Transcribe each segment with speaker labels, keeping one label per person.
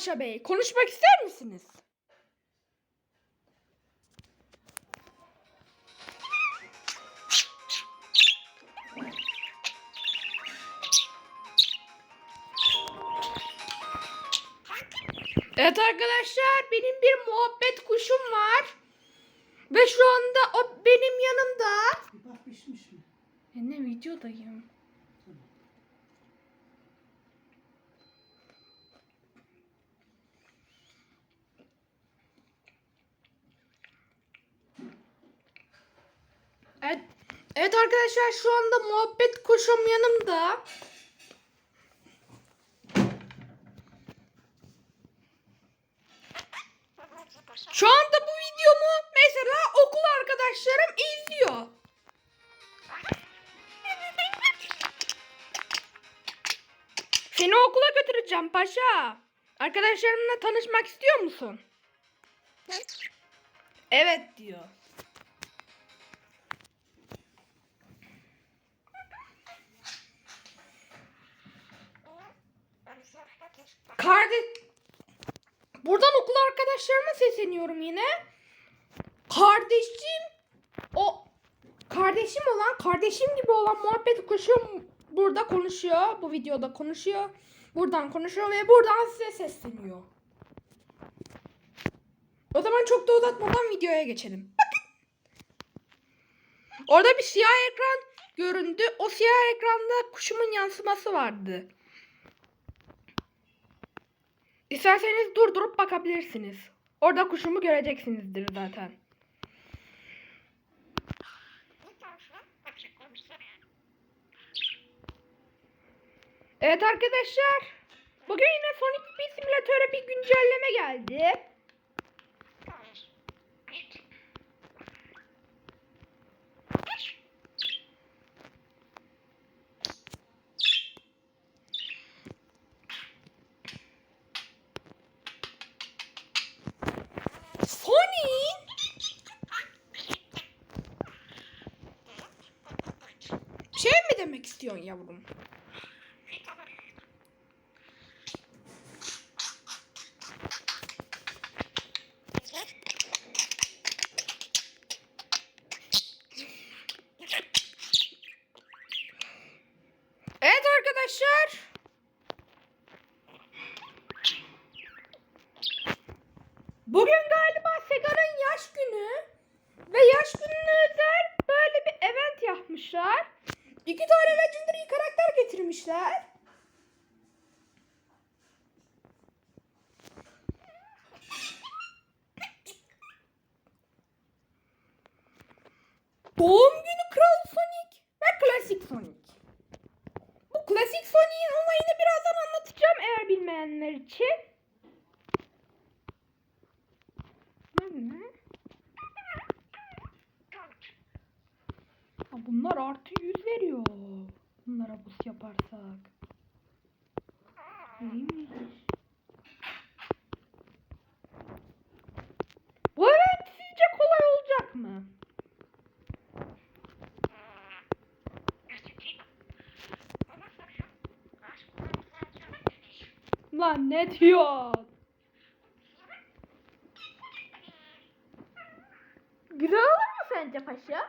Speaker 1: Paşa Bey. Konuşmak ister misiniz? Evet arkadaşlar benim bir muhabbet kuşum var. Ve şu anda o benim yanımda.
Speaker 2: Bak pişmiş mi?
Speaker 1: Ne videodayım. Evet, evet arkadaşlar şu anda muhabbet kuşum yanımda. Şu anda bu videomu mesela okul arkadaşlarım izliyor. Seni okula götüreceğim paşa. Arkadaşlarımla tanışmak istiyor musun? Evet diyor. Sesleniyorum yine. Kardeşim o kardeşim olan, kardeşim gibi olan muhabbet kuşum burada konuşuyor. Bu videoda konuşuyor. Buradan konuşuyor ve buradan size sesleniyor. O zaman çok da uzatmadan videoya geçelim. Bakın. Orada bir siyah ekran göründü. O siyah ekranda kuşumun yansıması vardı. İsterseniz durdurup bakabilirsiniz. Orada kuşumu göreceksinizdir zaten. Evet arkadaşlar. Bugün yine Sonic bir simülatöre bir güncelleme geldi. Sonic! Şey mi demek istiyorsun yavrum? Evet arkadaşlar. Bugün galiba Sega'nın yaş günü. Ve yaş gününe özel böyle bir event yapmışlar. İki tane Legendary karakter getirmişler. Doğum günü Kral Sonic ve Klasik Sonic. Bu Klasik Sonic'in olayını birazdan anlatacağım eğer bilmeyenler için. Ne? Ha, bunlar artı 100 veriyor. Bunlara buz yaparsak. İyiymiş. Bu evet sizce kolay olacak mı? Lan ne? Güzel olur mu sence paşa?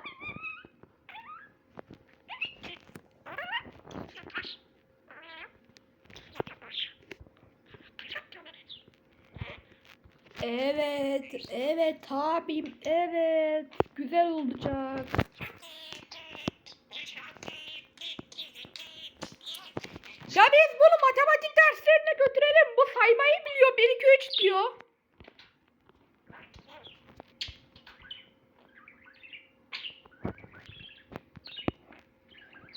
Speaker 1: Evet, evet abim, evet. Güzel olacak. Ya biz bunu matematik derslerine götürelim. Bu saymayı biliyor. 1 2 3 diyor.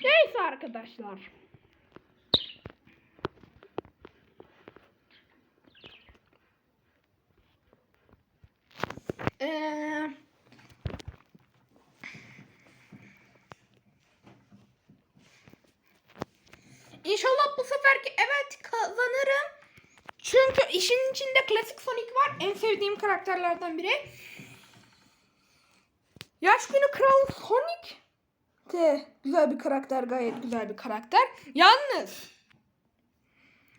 Speaker 1: Neyse arkadaşlar. Ee, İnşallah bu seferki evet kazanırım. Çünkü işin içinde klasik Sonic var. En sevdiğim karakterlerden biri. Yaş günü Kral Sonic de güzel bir karakter. Gayet güzel bir karakter. Yalnız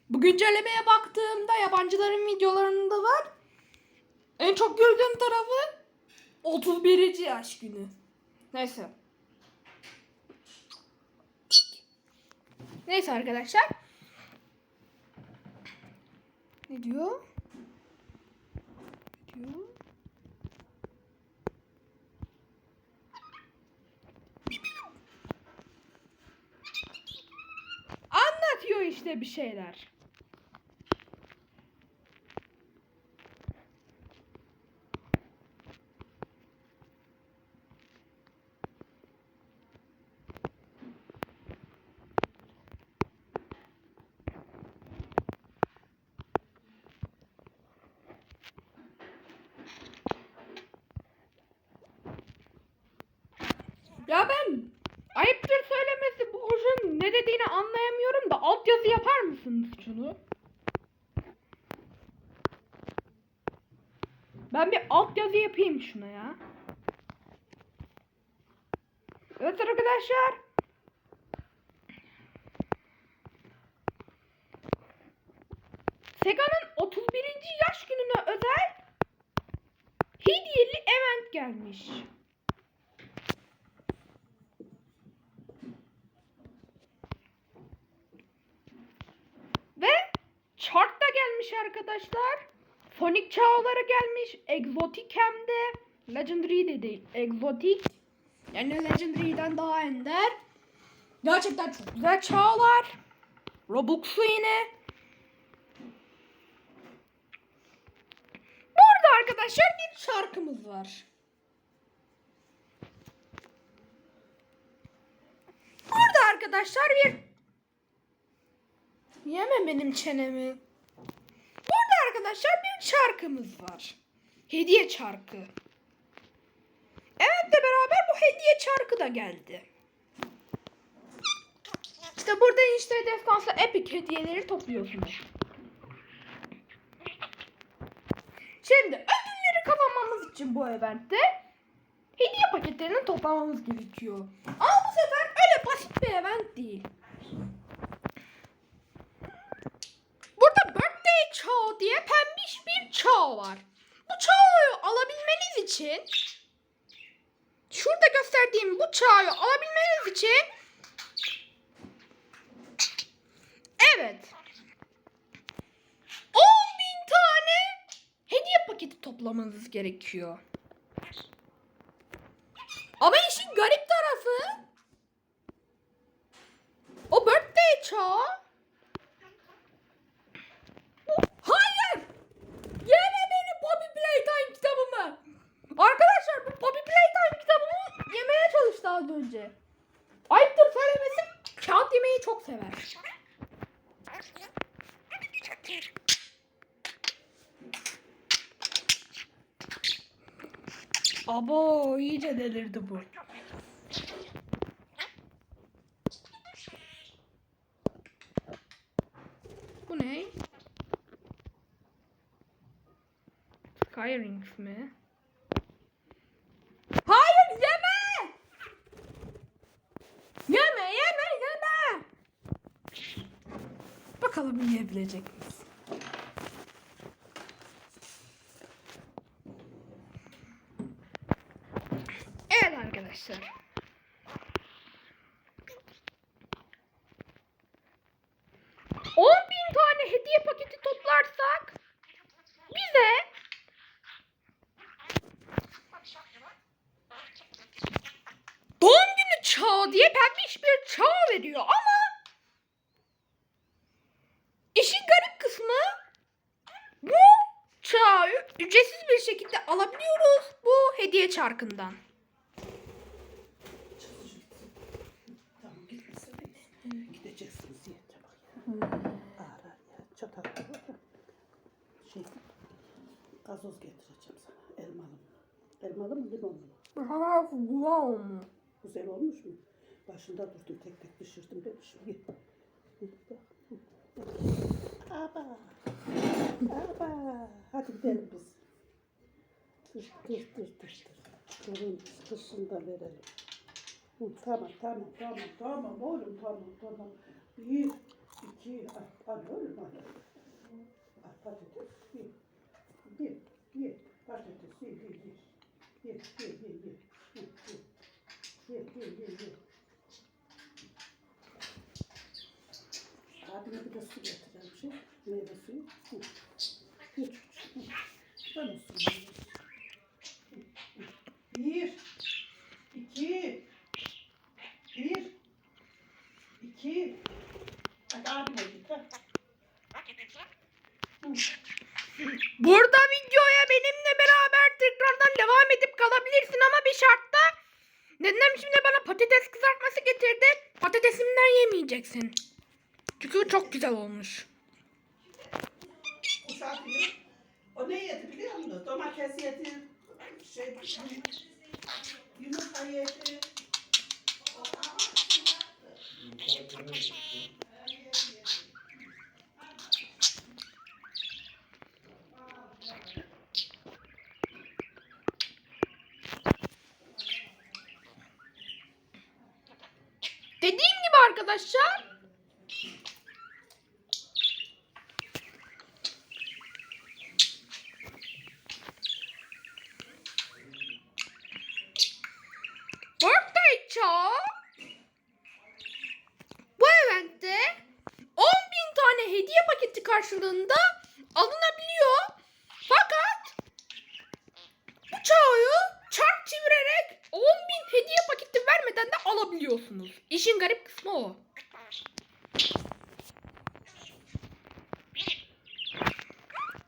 Speaker 1: Bu güncellemeye baktığımda yabancıların videolarında var. En çok güldüğüm tarafı 31. yaş günü. Neyse. Neyse arkadaşlar. Ne diyor? Ne diyor? Anlatıyor işte bir şeyler. Ya ben ayıptır söylemesi bu kuşun ne dediğini anlayamıyorum da altyazı yapar mısınız şunu? Ben altyazı yapayım şuna ya. Evet arkadaşlar. Sega'nın 31. yaş gününe özel hediyeli event gelmiş. Ve chart da gelmiş arkadaşlar. Sonic çağları gelmiş. Exotic hem de. Legendary de değil. Exotic. Yani Legendary'den daha ender. Gerçekten çok güzel çağlar. Robux'u yine. Burada arkadaşlar bir şarkımız var. Burada arkadaşlar bir Yeme benim çenemi. Arkadaşlar bir çarkımız var. Hediye çarkı. Evet de beraber bu hediye çarkı da geldi. İşte burada işte destansı epic hediyeleri topluyorsunuz. Şimdi ödülleri kazanmamız için bu eventte hediye paketlerini toplamamız gerekiyor. Ama bu sefer öyle basit bir event değil. Burada birthday çağı diye pembiş bir çağ var. Bu çağı alabilmeniz için şurada gösterdiğim bu çağı alabilmeniz için evet 10 bin tane hediye paketi toplamanız gerekiyor. Ama işin garip tarafı o birthday çağı Hayır! Yeme benim Poppy Playtime kitabımı. Arkadaşlar bu Poppy Playtime kitabımı yemeye çalıştı az önce. Ayıptır söylemesi kağıt yemeyi çok sever. Abo iyice delirdi bu. Bu ne? Skyrings mi? Hayır yeme! Yeme yeme yeme! Bakalım yiyebilecek miyiz? Evet arkadaşlar. On bin tane hediye paketi toplarsak bize doğum günü çağı diye pembiş bir çağ veriyor ama işin garip kısmı bu çağı ücretsiz bir şekilde alabiliyoruz bu hediye çarkından.
Speaker 2: Şey, gazoz getireceğim sana. Elmalı mı? Elmalı mı limonlu mu? Güzel olmuş mu? Başında durdum tek tek düşürdüm bak. Aba. Araba. Hadi gidelim biz. Dur dur dur dur. dur. Durun kızsın da verelim. Hı, tamam tamam tamam tamam oğlum tamam tamam. Bir, iki, at, at oğlum
Speaker 1: at. At patates, bir, Yemeyeceksin. Çünkü çok güzel olmuş.
Speaker 2: O ne yedi biliyor musun? Domates yedi. Şey, yumurta yedi.
Speaker 1: Dediğim gibi arkadaşlar. Birthday Chow bu eventte 10.000 tane hediye paketi karşılığında alınabiliyor. Fakat bu çağı çark çevirerek 10.000 hediye paketi vermeden de alabiliyorsunuz. İşin garip kısmı o.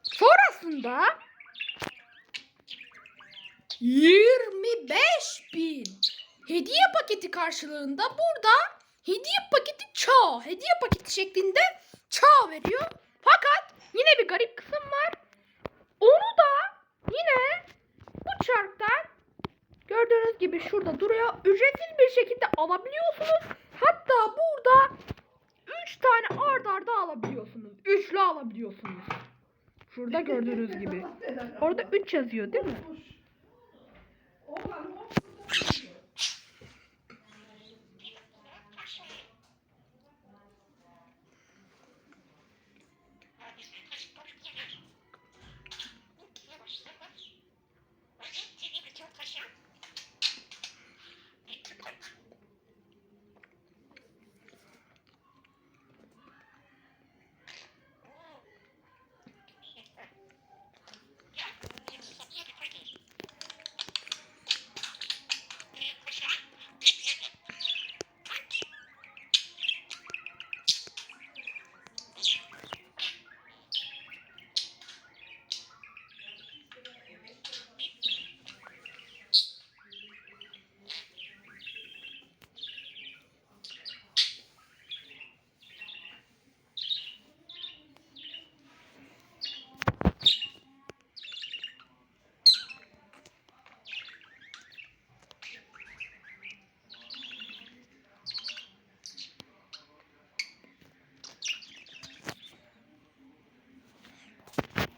Speaker 1: Sonrasında 25 bin hediye paketi karşılığında burada hediye paketi çağ, hediye paketi şeklinde çağ veriyor. Fakat yine bir garip kısım var. Onu da yine bu çarktan gördüğünüz gibi şurada duruyor. Ücretsiz şekilde alabiliyorsunuz. Hatta burada 3 tane ard arda alabiliyorsunuz. Üçlü alabiliyorsunuz. Şurada gördüğünüz gibi. Orada 3 yazıyor değil mi?
Speaker 2: Oğlan o.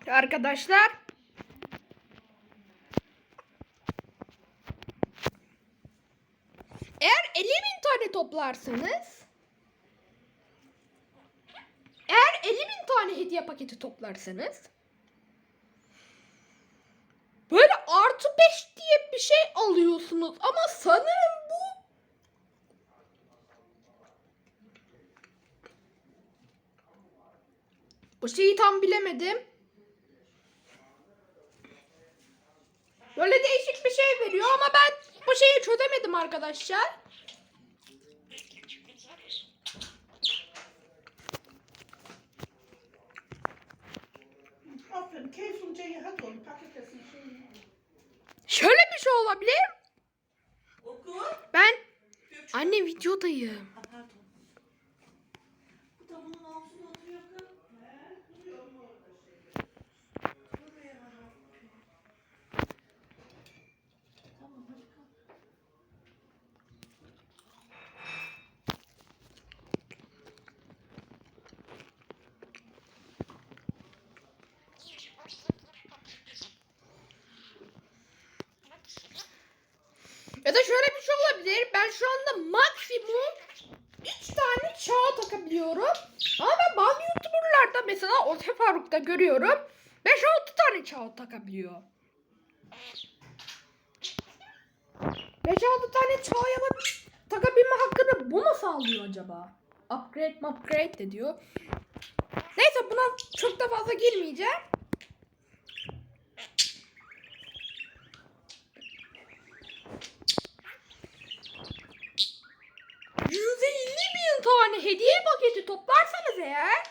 Speaker 1: Arkadaşlar Eğer 50 bin tane toplarsanız Eğer 50 bin tane hediye paketi toplarsanız Böyle artı 5 diye bir şey alıyorsunuz ama sanırım bu Bu şeyi tam bilemedim. Böyle değişik bir şey veriyor ama ben şeyi çözemedim arkadaşlar.
Speaker 2: Şeyini.
Speaker 1: Şöyle bir şey olabilir. Ben anne videodayım.
Speaker 2: Pardon. Bu da bunun altında oturuyor kız. He, duruyor mu orada şey? Buraya bak. Tamam hadi kalk.
Speaker 1: Ya da şöyle bir şey olabilir. Ben şu anda maksimum 3 tane çağ takabiliyorum. Ama ben bazı YouTuber'larda mesela Orta Faruk'ta görüyorum. 5-6 tane çağ takabiliyor. 5-6 tane çağ takabilme hakkını bu mu sağlıyor acaba? Upgrade upgrade de diyor. Neyse buna çok da fazla girmeyeceğim. Tane hediye paketi toplarsanız eğer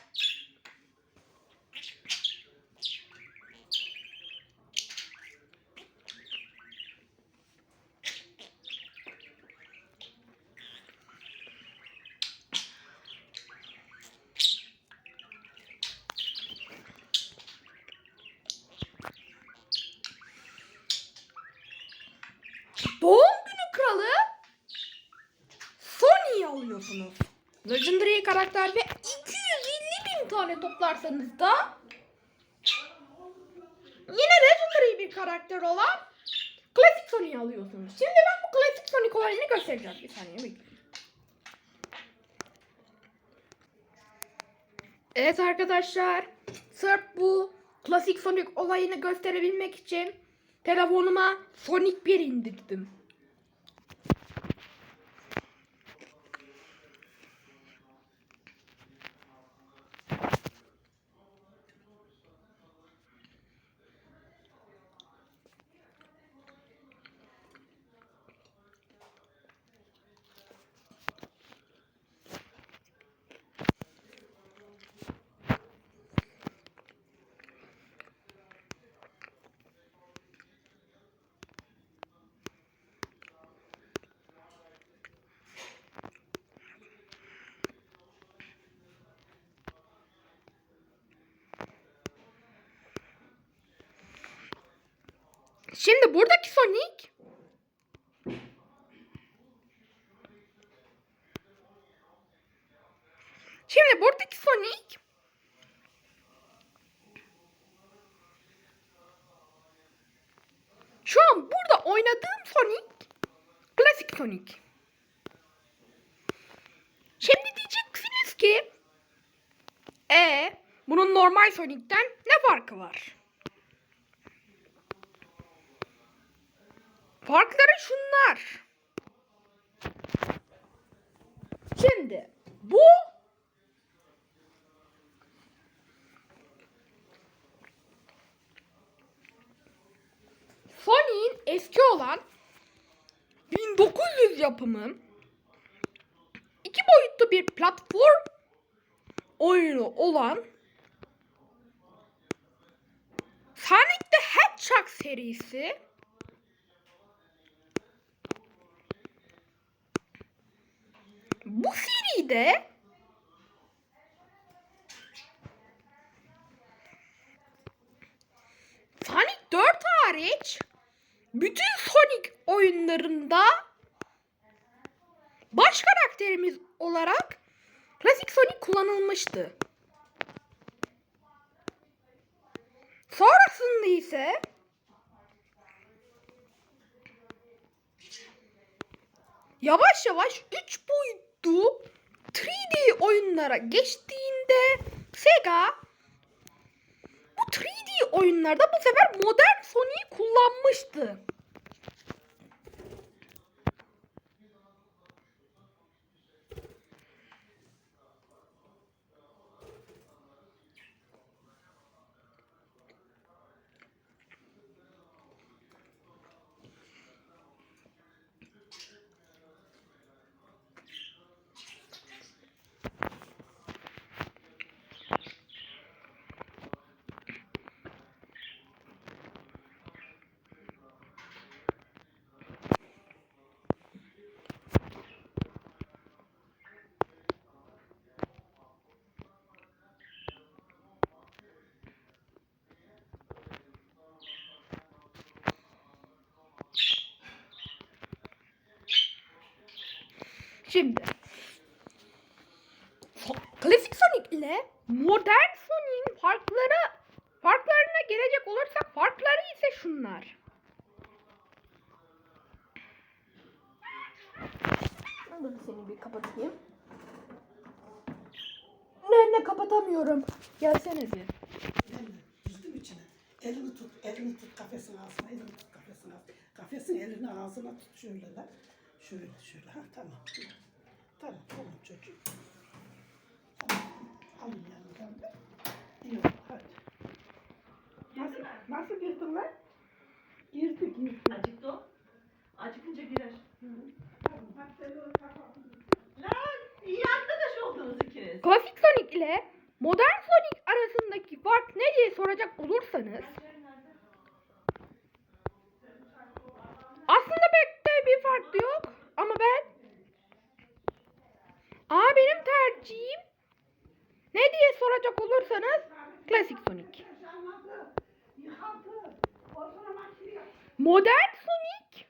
Speaker 1: Doğum günü kralı Sony'yi alıyorsunuz. Legendary karakter ve 250 bin tane toplarsanız da yine Legendary bir karakter olan Classic Sony'yi alıyorsunuz. Şimdi ben bu Classic Sonic olayını göstereceğim. Bir saniye bekleyin. Evet arkadaşlar. Sırf bu Classic Sonic olayını gösterebilmek için telefonuma Sonic 1 indirdim. Şimdi buradaki Sonic Şimdi buradaki Sonic Şu an burada oynadığım Sonic Klasik Sonic. Şimdi diyeceksiniz ki e bunun normal Sonic'ten ne farkı var? Farkları şunlar. Şimdi bu Sony'in eski olan 1900 yapımı iki boyutlu bir platform oyunu olan Sonic the Hedgehog serisi bu seride Sonic 4 hariç bütün Sonic oyunlarında baş karakterimiz olarak klasik Sonic kullanılmıştı. Sonrasında ise yavaş yavaş 3 boyutlu 3D oyunlara geçtiğinde Sega bu 3D oyunlarda bu sefer modern Sonic'i kullanmıştı. Şimdi klasik Sonic ile modern Sonic'in farkları farklarına gelecek olursak farkları ise şunlar. Dur seni bir kapatayım. Ne ne kapatamıyorum. Gelsene bir.
Speaker 2: Düştüm içine. Elini tut, elini tut kafesin ağzına, elini tut kafesin ağzına. Kafes Çekersin elini ağzına tut şöyle lan. Şöyle şöyle. Ha tamam. Tamam tamam çocuğum. Tamam. Alın yanından da. İyi oldu hadi. Nasıl, nasıl girdin lan? Girdi girdi.
Speaker 3: Acıktı o. Acıkınca girer.
Speaker 2: Tamam hadi sen onu kapat.
Speaker 3: Lan iyi arkadaş oldunuz ikiniz.
Speaker 1: Klasik Sonic ile modern Sonic arasındaki fark ne diye soracak olursanız aslında pek bir fark yok ama ben Aa benim tercihim ne diye soracak olursanız klasik Sonic. Modern Sonic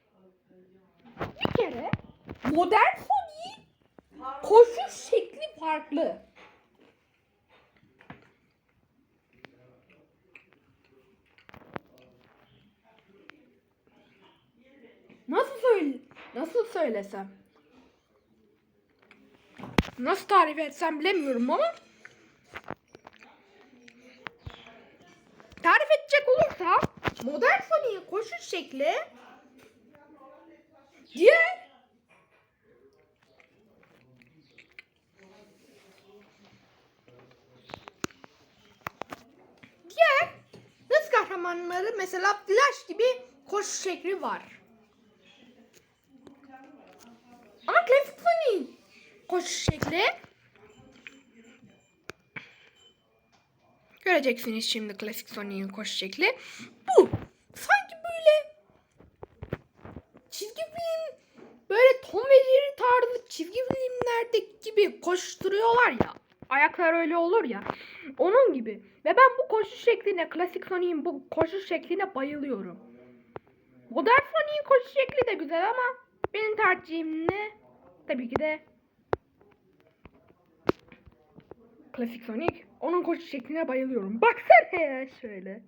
Speaker 1: bir kere modern Sonic koşu şekli farklı. Nasıl söyle nasıl söylesem? Nasıl tarif etsem bilemiyorum ama tarif edecek olursa modern Sonic'in koşu şekli diğer diğer hız kahramanları mesela Flash gibi koşu şekli var. Ama Classic Sonic'in koşu şekli Göreceksiniz şimdi Klasik Sonic'in koşu şekli. Bu sanki böyle çizgi film böyle Tom ve Jerry tarzı çizgi filmlerdeki gibi koşturuyorlar ya. Ayaklar öyle olur ya. Onun gibi. Ve ben bu koşu şekline, Klasik Sonic'in bu koşu şekline bayılıyorum. Modern Sonic'in koşu şekli de güzel ama benim tercihim ne? Tabii ki de Klasik Sonic. Onun koşu şekline bayılıyorum. Baksana ya şöyle.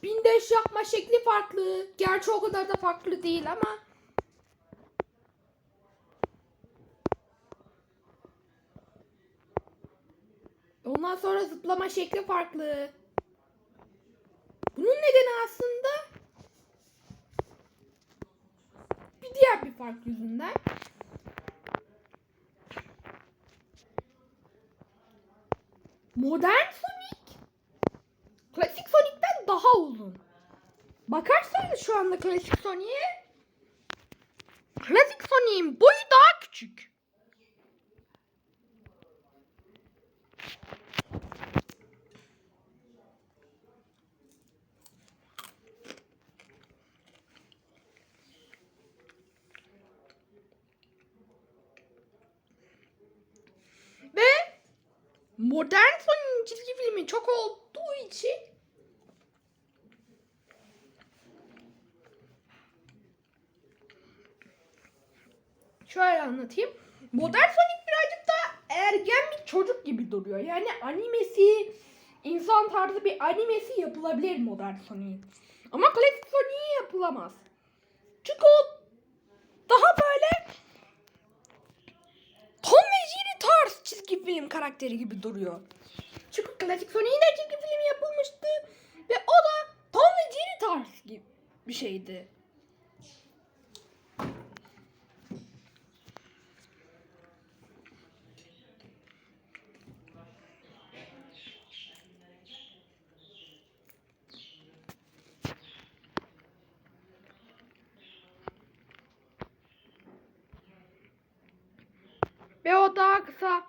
Speaker 1: Spin dash yapma şekli farklı. Gerçi o kadar da farklı değil ama. Ondan sonra zıplama şekli farklı. Bunun nedeni aslında bir diğer bir fark yüzünden. Modern Sonic Klasik Sonic'ten daha uzun. Bakarsanız şu anda Klasik Sonic'e Klasik Sonic'in boyu daha küçük. Ve modern Sonic'in çizgi filmi çok olduğu için Şöyle anlatayım. Modern Sonic birazcık daha ergen bir çocuk gibi duruyor. Yani animesi, insan tarzı bir animesi yapılabilir Modern Sonic'in. Ama Classic Sonic'in yapılamaz. Çünkü o daha böyle Tom ve Jerry tarz çizgi film karakteri gibi duruyor. Çünkü Classic Sonic'in de çizgi filmi yapılmıştı. Ve o da Tom ve Jerry tarz gibi bir şeydi. Ve o daha kısa